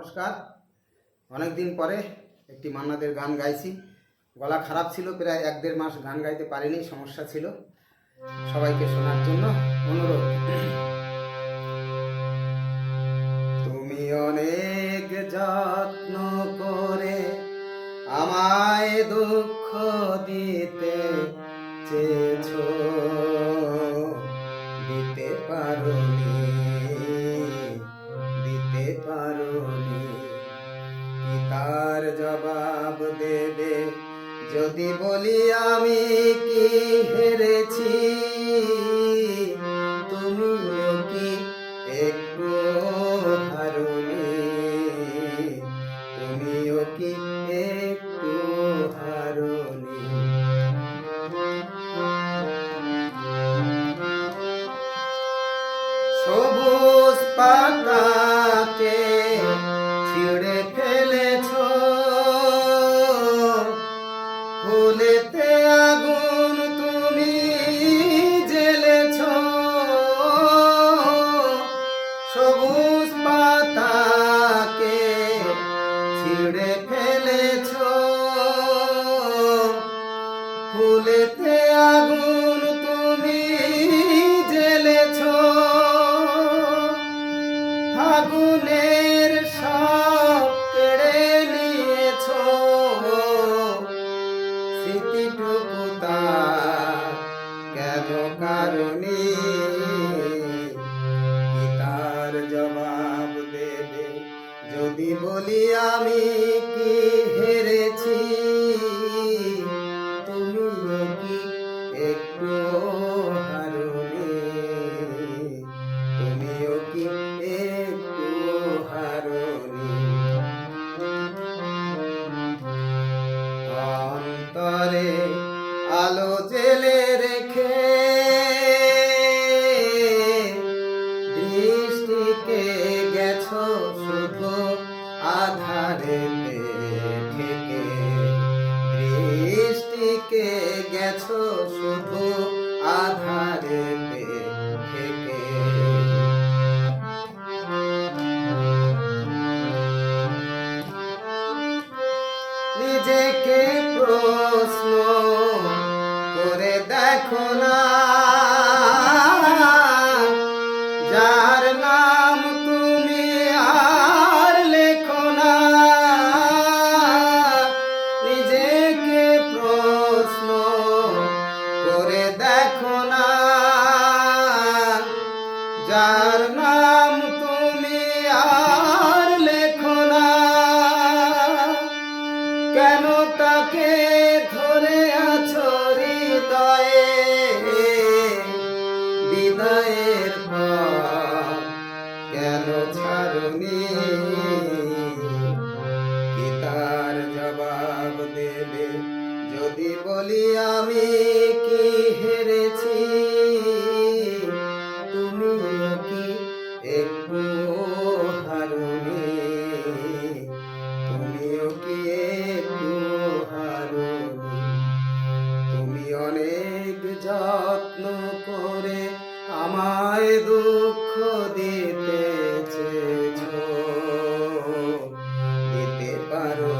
নমস্কার। অনেক দিন পরে একটি মান্নাদের গান গাইছি। গলা খারাপ ছিল, প্রায় এক দেড় মাস গান গাইতে পারিনি, সমস্যা ছিল। সবাইকে শোনার জন্য অনুরোধ। তুমি অনেক যত্ন করে আমায় দুঃখ দিতে চেয়েছো। দিতে পারোনি। যদি বলি আমি কি হেরেছি, তুমিও কি একটু হারুনি? তুমিও কি একটু হারুনি? সবুজ পাতাকে ছিঁড়ে ফেলেছ। ফুলেতে আগুন তুমি জ্বেলেছ। ফাগুনের সব কেড়ে নিয়েছ। স্মৃতিটুকু তার কেন কারণে? বলি আমি কি হেরেছি? আধারে ঠেকে দৃষ্টিকে গেছো শুধু আধারে থেকে নিজেকে প্রশ্ন করে দেখো না। যার নাম তুমি আর লেখো না। কেন তাকে ধরে আছো হৃদয়ে? বিদায়ের পর কেন ছাড়ুনি? করে আমায় দুঃখ দিতে চেয়েছ। দিতে পারো